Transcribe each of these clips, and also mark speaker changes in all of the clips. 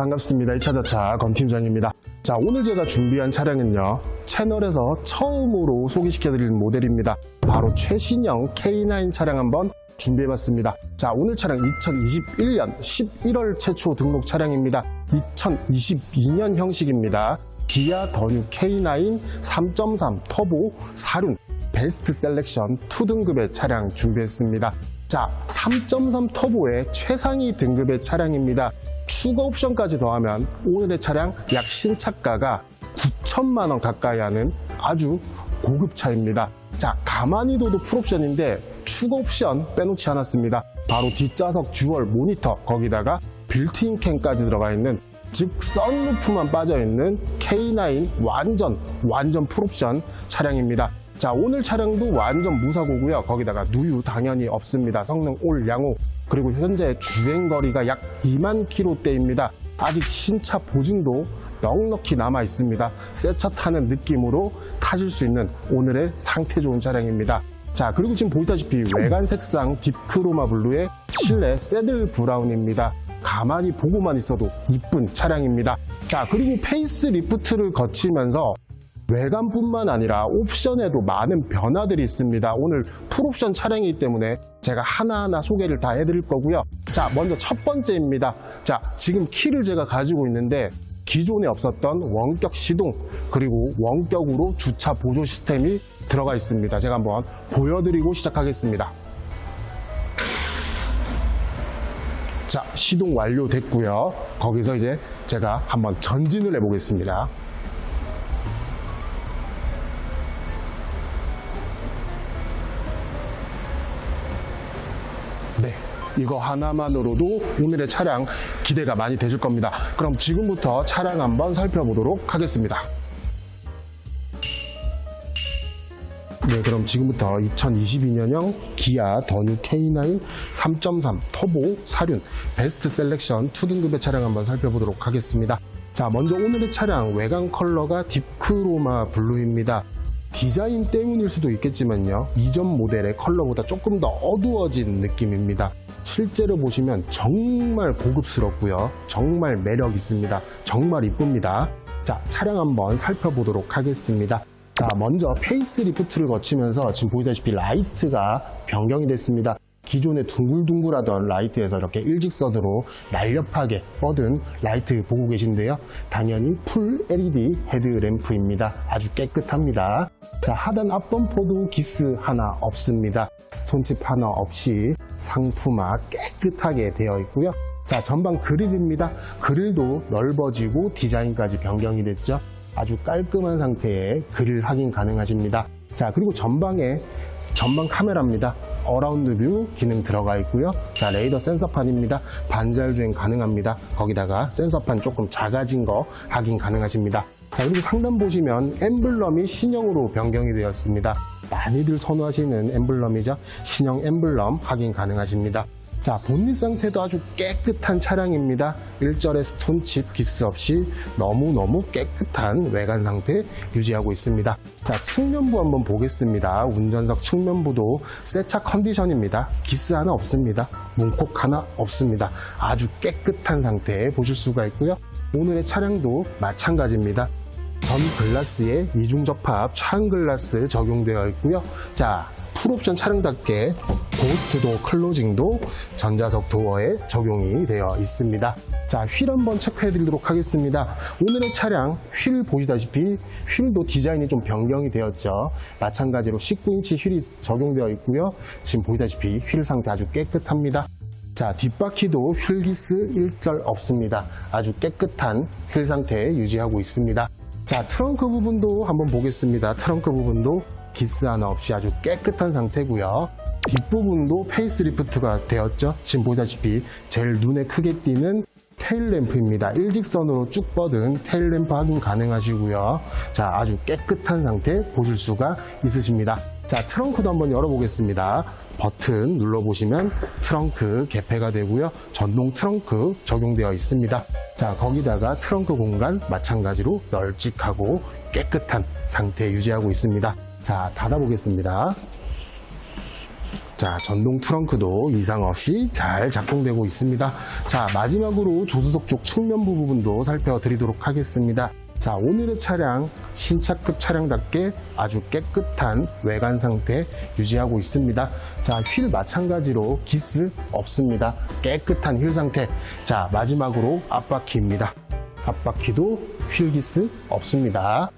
Speaker 1: 네, 반갑습니다. 2차 자차 건팀장입니다. 자, 오늘 제가 준비한 차량은요, 채널에서 처음으로 소개시켜드리는 모델입니다. 바로 최신형 K9 차량 한번 준비해봤습니다. 자, 오늘 차량 2021년 11월 최초 등록 차량입니다. 2022년 형식입니다. 기아 더뉴 K9 3.3 터보 사륜 베스트 셀렉션 2등급의 차량 준비했습니다. 자, 3.3 터보의 최상위 등급의 차량입니다. 추가 옵션까지 더하면 오늘의 차량 약 신차가가 9천만 원 가까이 하는 아주 고급 차입니다. 자, 가만히 둬도 풀옵션인데 추가 옵션 빼놓지 않았습니다. 바로 뒷좌석 듀얼 모니터 거기다가 빌트인 캠까지 들어가 있는 즉 썬루프만 빠져있는 K9 완전 완전 풀옵션 차량입니다. 자 오늘 차량도 완전 무사고고요. 거기다가 누유 당연히 없습니다. 성능 올 양호 그리고 현재 주행거리가 약 2만 킬로대입니다. 아직 신차 보증도 넉넉히 남아 있습니다. 새 차 타는 느낌으로 타실 수 있는 오늘의 상태 좋은 차량입니다. 자 그리고 지금 보시다시피 외관 색상 딥크로마 블루의 실내 새들 브라운입니다. 가만히 보고만 있어도 이쁜 차량입니다. 자, 그리고 페이스 리프트를 거치면서 외관뿐만 아니라 옵션에도 많은 변화들이 있습니다. 오늘 풀옵션 차량이기 때문에 제가 하나하나 소개를 다 해드릴 거고요. 자, 먼저 첫 번째입니다. 자, 지금 키를 제가 가지고 있는데 기존에 없었던 원격 시동 그리고 원격으로 주차 보조 시스템이 들어가 있습니다. 제가 한번 보여드리고 시작하겠습니다. 자, 시동 완료됐고요. 거기서 이제 제가 한번 전진을 해보겠습니다. 이거 하나만으로도 오늘의 차량 기대가 많이 되실 겁니다. 그럼 지금부터 차량 한번 살펴보도록 하겠습니다. 네, 그럼 지금부터 2022년형 기아 더뉴 K9 3.3 터보 사륜 베스트 셀렉션 2등급의 차량 한번 살펴보도록 하겠습니다. 자, 먼저 오늘의 차량 외관 컬러가 딥크로마 블루입니다. 디자인 때문일 수도 있겠지만요. 이전 모델의 컬러보다 조금 더 어두워진 느낌입니다. 실제로 보시면 정말 고급스럽고요. 정말 매력 있습니다. 정말 이쁩니다. 자, 차량 한번 살펴보도록 하겠습니다. 자, 먼저 페이스 리프트를 거치면서 지금 보시다시피 라이트가 변경이 됐습니다. 기존에 둥글둥글하던 라이트에서 이렇게 일직선으로 날렵하게 뻗은 라이트 보고 계신데요. 당연히 풀 LED 헤드램프입니다. 아주 깨끗합니다. 자, 하단 앞범퍼도 기스 하나 없습니다. 스톤칩 하나 없이 상품화 깨끗하게 되어 있고요. 자, 전방 그릴입니다. 그릴도 넓어지고 디자인까지 변경이 됐죠. 아주 깔끔한 상태의 그릴 확인 가능하십니다. 자, 그리고 전방에 전방 카메라입니다. 어라운드 뷰 기능 들어가 있고요. 자, 레이더 센서판입니다. 반절 주행 가능합니다. 거기다가 센서판 조금 작아진 거 확인 가능하십니다. 자, 그리고 상단 보시면 엠블럼이 신형으로 변경이 되었습니다. 많이들 선호하시는 엠블럼이죠. 신형 엠블럼 확인 가능하십니다. 자, 본닛 상태도 아주 깨끗한 차량입니다. 일절의 스톤칩 기스 없이 너무너무 깨끗한 외관 상태 유지하고 있습니다. 자, 측면부 한번 보겠습니다. 운전석 측면부도 새차 컨디션입니다. 기스 하나 없습니다. 문콕 하나 없습니다. 아주 깨끗한 상태 보실 수가 있고요. 오늘의 차량도 마찬가지입니다. 전 글라스에 이중 접합 차은 글라스 적용되어 있고요. 자, 풀옵션 차량답게 고스트 도어 클로징도 전자석 도어에 적용이 되어 있습니다. 자, 휠 한번 체크해 드리도록 하겠습니다. 오늘의 차량 휠 보시다시피 휠도 디자인이 좀 변경이 되었죠. 마찬가지로 19인치 휠이 적용되어 있고요. 지금 보시다시피 휠 상태 아주 깨끗합니다. 자, 뒷바퀴도 휠기스 일절 없습니다. 아주 깨끗한 휠 상태 유지하고 있습니다. 자, 트렁크 부분도 한번 보겠습니다. 트렁크 부분도 기스 하나 없이 아주 깨끗한 상태고요. 뒷부분도 페이스 리프트가 되었죠. 지금 보다시피 제일 눈에 크게 띄는 테일 램프입니다. 일직선으로 쭉 뻗은 테일 램프 확인 가능하시고요. 자, 아주 깨끗한 상태 보실 수가 있으십니다. 자, 트렁크도 한번 열어보겠습니다. 버튼 눌러보시면 트렁크 개폐가 되고요. 전동 트렁크 적용되어 있습니다. 자, 거기다가 트렁크 공간 마찬가지로 널찍하고 깨끗한 상태 유지하고 있습니다. 자, 닫아보겠습니다. 자, 전동 트렁크도 이상 없이 잘 작동되고 있습니다. 자, 마지막으로 조수석 쪽 측면부 부분도 살펴드리도록 하겠습니다. 자, 오늘의 차량 신차급 차량답게 아주 깨끗한 외관 상태 유지하고 있습니다. 자, 휠 마찬가지로 기스 없습니다. 깨끗한 휠 상태. 자, 마지막으로 앞바퀴입니다. 앞바퀴도 휠 기스 없습니다.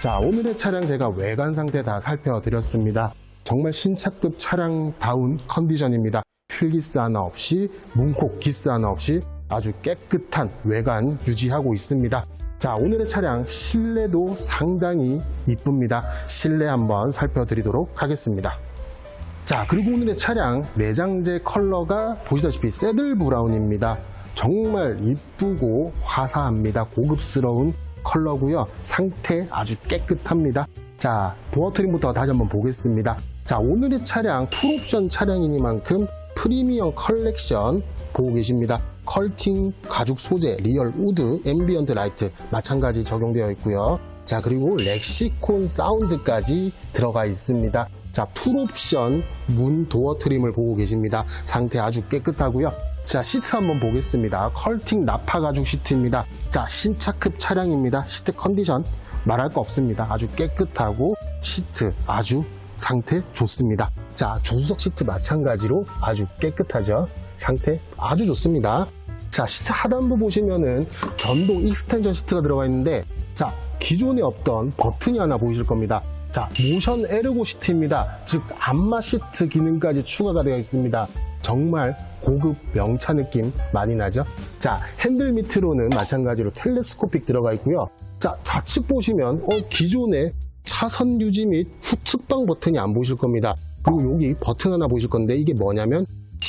Speaker 1: 자, 오늘의 차량 제가 외관 상태 다 살펴드렸습니다. 정말 신차급 차량다운 컨디션입니다. 휠 기스 하나 없이, 문콕 기스 하나 없이 아주 깨끗한 외관 유지하고 있습니다. 자, 오늘의 차량 실내도 상당히 이쁩니다. 실내 한번 살펴드리도록 하겠습니다. 자, 그리고 오늘의 차량 내장재 컬러가 보시다시피 새들 브라운입니다. 정말 이쁘고 화사합니다. 고급스러운 컬러고요. 상태 아주 깨끗합니다. 자, 도어 트림부터 다시 한번 보겠습니다. 자, 오늘의 차량 풀옵션 차량이니만큼 프리미엄 컬렉션 보고 계십니다. 컬팅 가죽 소재, 리얼 우드, 앰비언트 라이트 마찬가지 적용되어 있고요. 자, 그리고 렉시콘 사운드까지 들어가 있습니다. 자, 풀옵션 문 도어 트림을 보고 계십니다. 상태 아주 깨끗하고요. 자, 시트 한번 보겠습니다. 컬팅 나파 가죽 시트입니다. 자, 신차급 차량입니다. 시트 컨디션 말할 거 없습니다. 아주 깨끗하고 시트 아주 상태 좋습니다. 자, 조수석 시트 마찬가지로 아주 깨끗하죠. 상태 아주 좋습니다. 자, 시트 하단부 보시면은 전동 익스텐션 시트가 들어가 있는데, 자, 기존에 없던 버튼이 하나 보이실 겁니다. 자, 모션 에르고 시트입니다. 즉, 안마 시트 기능까지 추가가 되어 있습니다. 정말 고급 명차 느낌 많이 나죠? 자, 핸들 밑으로는 마찬가지로 텔레스코픽 들어가 있고요. 자, 좌측 보시면, 어, 기존에 차선 유지 및 후측방 버튼이 안 보이실 겁니다. 그리고 여기 버튼 하나 보이실 건데, 이게 뭐냐면,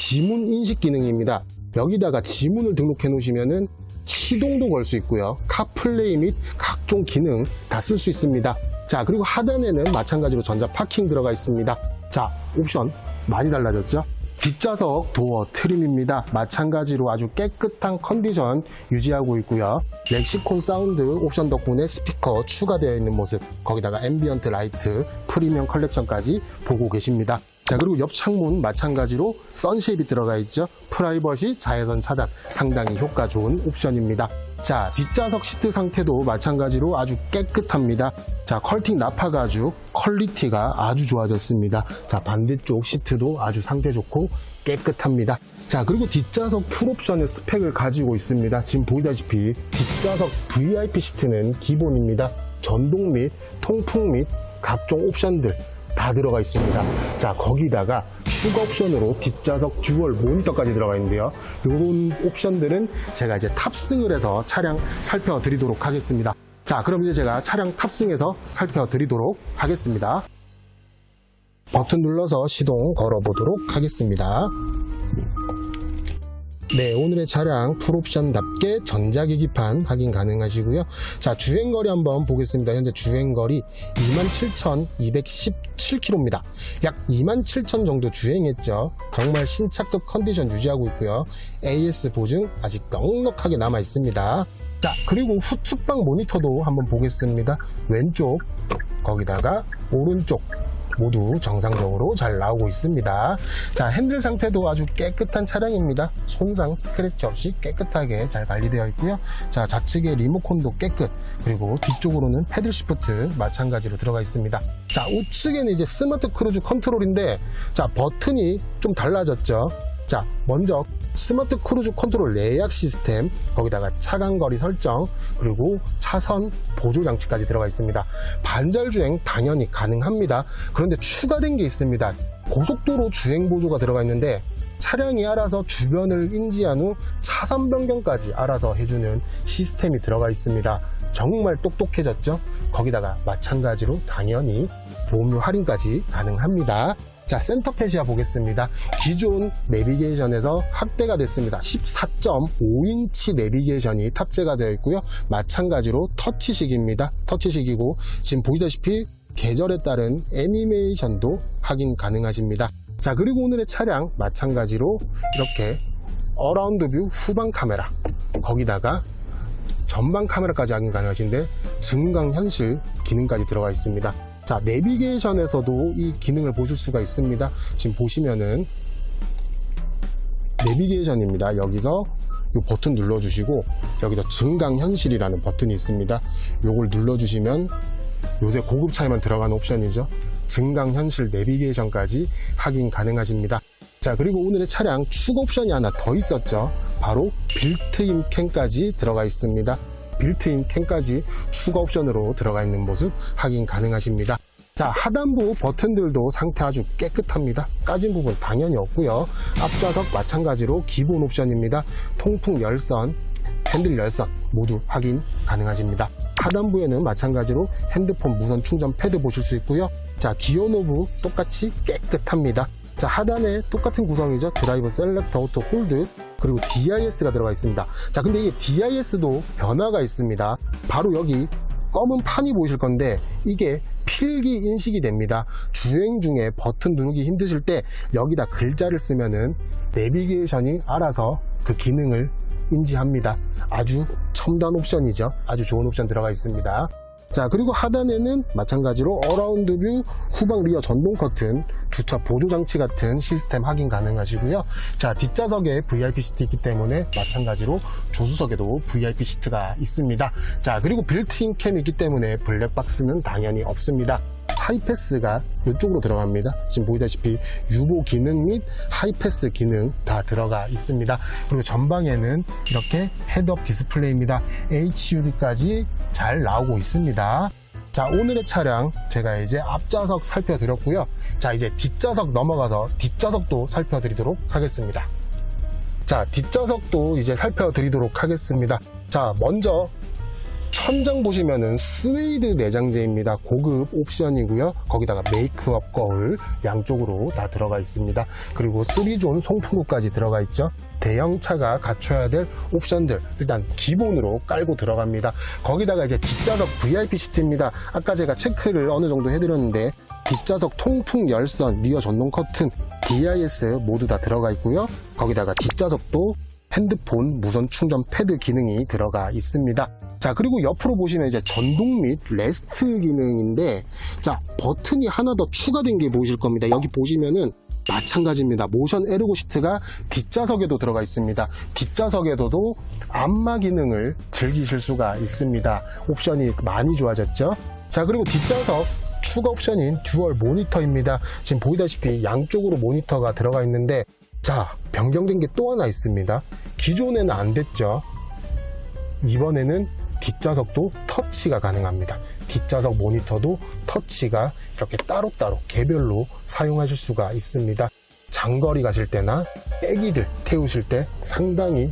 Speaker 1: 지문 인식 기능입니다. 여기다가 지문을 등록해 놓으시면은 시동도 걸 수 있고요. 카플레이 및 각종 기능 다 쓸 수 있습니다. 자, 그리고 하단에는 마찬가지로 전자 파킹 들어가 있습니다. 자, 옵션 많이 달라졌죠? 뒷좌석 도어 트림입니다. 마찬가지로 아주 깨끗한 컨디션 유지하고 있고요. 렉시콘 사운드 옵션 덕분에 스피커 추가되어 있는 모습, 거기다가 앰비언트 라이트 프리미엄 컬렉션까지 보고 계십니다. 자, 그리고 옆 창문 마찬가지로 선쉐입이 들어가 있죠. 프라이버시 자외선 차단 상당히 효과 좋은 옵션입니다. 자, 뒷좌석 시트 상태도 마찬가지로 아주 깨끗합니다. 자, 컬팅 나파 가죽 퀄리티가 아주 좋아졌습니다. 자, 반대쪽 시트도 아주 상태 좋고 깨끗합니다. 자, 그리고 뒷좌석 풀옵션의 스펙을 가지고 있습니다. 지금 보이다시피 뒷좌석 VIP 시트는 기본입니다. 전동 및 통풍 및 각종 옵션들 다 들어가 있습니다. 자, 거기다가 추가 옵션으로 뒷좌석 듀얼 모니터까지 들어가 있는데요. 이런 옵션들은 제가 이제 탑승을 해서 차량 살펴드리도록 하겠습니다. 자, 그럼 이제 제가 차량 탑승해서 살펴드리도록 하겠습니다. 버튼 눌러서 시동 걸어보도록 하겠습니다. 네, 오늘의 차량 풀옵션답게 전자기기판 확인 가능하시고요. 자, 주행거리 한번 보겠습니다. 현재 주행거리 27,217km입니다. 약 27,000 정도 주행했죠. 정말 신차급 컨디션 유지하고 있고요. AS 보증 아직 넉넉하게 남아 있습니다. 자, 그리고 후측방 모니터도 한번 보겠습니다. 왼쪽, 거기다가 오른쪽, 모두 정상적으로 잘 나오고 있습니다. 자, 핸들 상태도 아주 깨끗한 차량입니다. 손상, 스크래치 없이 깨끗하게 잘 관리되어 있고요. 자, 좌측에 리모컨도 깨끗, 그리고 뒤쪽으로는 패들 시프트 마찬가지로 들어가 있습니다. 자, 우측에는 이제 스마트 크루즈 컨트롤인데, 자, 버튼이 좀 달라졌죠. 자, 먼저 스마트 크루즈 컨트롤 예약 시스템, 거기다가 차간거리 설정, 그리고 차선 보조 장치까지 들어가 있습니다. 반절 주행 당연히 가능합니다. 그런데 추가된 게 있습니다. 고속도로 주행 보조가 들어가 있는데 차량이 알아서 주변을 인지한 후 차선 변경까지 알아서 해주는 시스템이 들어가 있습니다. 정말 똑똑해졌죠? 거기다가 마찬가지로 당연히 보험료 할인까지 가능합니다. 자, 센터페시아 보겠습니다. 기존 내비게이션에서 확대가 됐습니다. 14.5인치 내비게이션이 탑재가 되어 있고요. 마찬가지로 터치식입니다. 터치식이고 지금 보시다시피 계절에 따른 애니메이션도 확인 가능하십니다. 자, 그리고 오늘의 차량 마찬가지로 이렇게 어라운드 뷰 후방 카메라 거기다가 전방 카메라까지 확인 가능하신데 증강 현실 기능까지 들어가 있습니다. 자, 내비게이션에서도 이 기능을 보실 수가 있습니다. 지금 보시면은 내비게이션입니다. 여기서 이 버튼 눌러주시고 여기서 증강현실이라는 버튼이 있습니다. 요걸 눌러주시면 요새 고급 차에만 들어가는 옵션이죠. 증강현실 내비게이션까지 확인 가능하십니다. 자 그리고 오늘의 차량 추가 옵션이 하나 더 있었죠. 바로 빌트인 캠까지 들어가 있습니다. 빌트인 캠까지 추가 옵션으로 들어가 있는 모습 확인 가능하십니다. 자 하단부 버튼들도 상태 아주 깨끗합니다. 까진 부분 당연히 없고요. 앞좌석 마찬가지로 기본 옵션입니다. 통풍 열선, 핸들 열선 모두 확인 가능하십니다. 하단부에는 마찬가지로 핸드폰 무선 충전 패드 보실 수 있고요. 자 기어 노브 똑같이 깨끗합니다. 자 하단에 똑같은 구성이죠. 드라이브 셀렉터 오토 홀드 그리고 DIS가 들어가 있습니다. 자 근데 이게 DIS도 변화가 있습니다. 바로 여기 검은 판이 보이실 건데 이게 필기 인식이 됩니다. 주행 중에 버튼 누르기 힘드실 때 여기다 글자를 쓰면은 내비게이션이 알아서 그 기능을 인지합니다. 아주 첨단 옵션이죠. 아주 좋은 옵션 들어가 있습니다. 자 그리고 하단에는 마찬가지로 어라운드 뷰, 후방 리어 전동 커튼, 주차 보조 장치 같은 시스템 확인 가능하시고요. 자 뒷좌석에 VIP 시트 있기 때문에 마찬가지로 조수석에도 VIP 시트가 있습니다. 자 그리고 빌트인 캠이 있기 때문에 블랙박스는 당연히 없습니다. 하이패스가 이쪽으로 들어갑니다. 지금 보이다시피 유보 기능 및 하이패스 기능 다 들어가 있습니다. 그리고 전방에는 이렇게 헤드업 디스플레이입니다. HUD까지 잘 나오고 있습니다. 자, 오늘의 차량 제가 이제 앞좌석 살펴드렸고요. 자, 이제 뒷좌석 넘어가서 뒷좌석도 살펴드리도록 하겠습니다. 자, 뒷좌석도 이제 살펴드리도록 하겠습니다. 자, 먼저 천장 보시면은 스웨이드 내장재입니다. 고급 옵션이고요. 거기다가 메이크업 거울 양쪽으로 다 들어가 있습니다. 그리고 3존 송풍구까지 들어가 있죠. 대형차가 갖춰야 될 옵션들 일단 기본으로 깔고 들어갑니다. 거기다가 이제 뒷좌석 VIP 시트입니다. 아까 제가 체크를 어느 정도 해드렸는데 뒷좌석 통풍 열선, 리어 전동 커튼, DIS 모두 다 들어가 있고요. 거기다가 뒷좌석도 핸드폰 무선 충전 패드 기능이 들어가 있습니다. 자, 그리고 옆으로 보시면 이제 전동 및 레스트 기능인데, 자, 버튼이 하나 더 추가된 게 보이실 겁니다. 여기 보시면은 마찬가지입니다. 모션 에르고 시트가 뒷좌석에도 들어가 있습니다. 뒷좌석에도도 안마 기능을 즐기실 수가 있습니다. 옵션이 많이 좋아졌죠? 자, 그리고 뒷좌석 추가 옵션인 듀얼 모니터입니다. 지금 보이다시피 양쪽으로 모니터가 들어가 있는데, 자, 변경된 게 또 하나 있습니다. 기존에는 안 됐죠. 이번에는 뒷좌석도 터치가 가능합니다. 뒷좌석 모니터도 터치가 이렇게 따로따로 개별로 사용하실 수가 있습니다. 장거리 가실 때나 애기들 태우실 때 상당히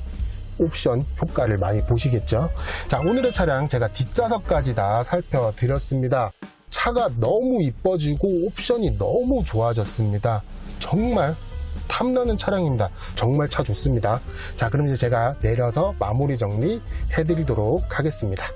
Speaker 1: 옵션 효과를 많이 보시겠죠. 자, 오늘의 차량 제가 뒷좌석까지 다 살펴드렸습니다. 차가 너무 이뻐지고 옵션이 너무 좋아졌습니다. 정말 탐나는 차량입니다. 정말 차 좋습니다. 자, 그럼 이제 제가 내려서 마무리 정리 해드리도록 하겠습니다.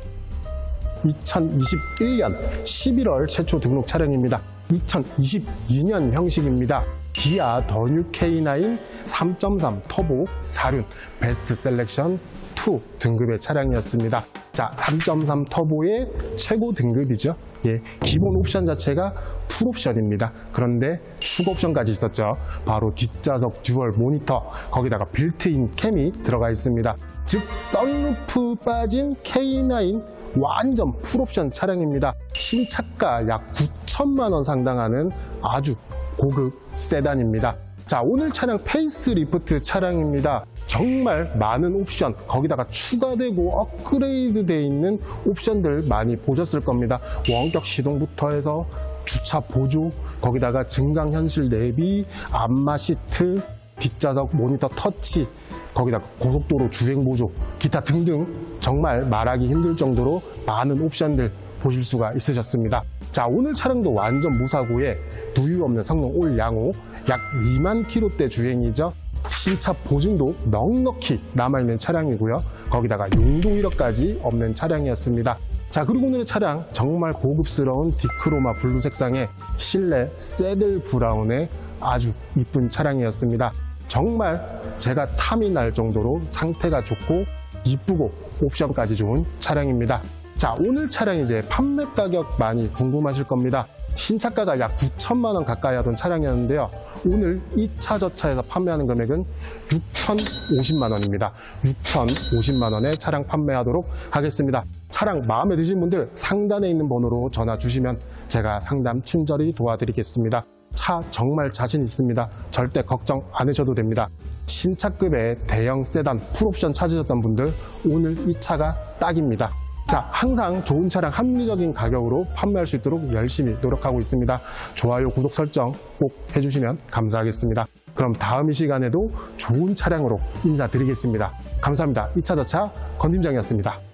Speaker 1: 2021년 11월 최초 등록 차량입니다. 2022년 형식입니다. 기아 더뉴 K9 3.3 터보 4륜 베스트 셀렉션 2 등급의 차량이었습니다. 자, 3.3 터보의 최고 등급이죠. 예, 기본 옵션 자체가 풀 옵션입니다. 그런데 추가 옵션까지 있었죠. 바로 뒷좌석 듀얼 모니터, 거기다가 빌트인 캠이 들어가 있습니다. 즉, 썬루프 빠진 K9 완전 풀 옵션 차량입니다. 신차가 약 9천만 원 상당하는 아주 고급 세단입니다. 자, 오늘 차량 페이스 리프트 차량입니다. 정말 많은 옵션, 거기다가 추가되고 업그레이드 돼 있는 옵션들 많이 보셨을 겁니다. 원격 시동부터 해서 주차 보조, 거기다가 증강 현실 내비, 안마 시트, 뒷좌석 모니터 터치, 거기다가 고속도로 주행 보조, 기타 등등 정말 말하기 힘들 정도로 많은 옵션들 보실 수가 있으셨습니다. 자, 오늘 차량도 완전 무사고에 누유 없는 성능 올 양호 약 2만 킬로대 주행이죠. 신차 보증도 넉넉히 남아있는 차량이고요. 거기다가 용도 이력까지 없는 차량이었습니다. 자, 그리고 오늘의 차량 정말 고급스러운 디크로마 블루 색상의 실내 새들 브라운의 아주 이쁜 차량이었습니다. 정말 제가 탐이 날 정도로 상태가 좋고 이쁘고 옵션까지 좋은 차량입니다. 자, 오늘 차량 이제 판매 가격 많이 궁금하실 겁니다. 신차가가 약 9천만 원 가까이 하던 차량이었는데요. 오늘 이차저 차에서 판매하는 금액은 6,050만 원입니다. 6,050만 원에 차량 판매하도록 하겠습니다. 차량 마음에 드신 분들 상단에 있는 번호로 전화 주시면 제가 상담 친절히 도와드리겠습니다. 차 정말 자신 있습니다. 절대 걱정 안 하셔도 됩니다. 신차급의 대형 세단 풀옵션 찾으셨던 분들 오늘 이 차가 딱입니다. 자, 항상 좋은 차량 합리적인 가격으로 판매할 수 있도록 열심히 노력하고 있습니다. 좋아요, 구독 설정 꼭 해주시면 감사하겠습니다. 그럼 다음 이 시간에도 좋은 차량으로 인사드리겠습니다. 감사합니다. 2차 저차 건팀장이었습니다.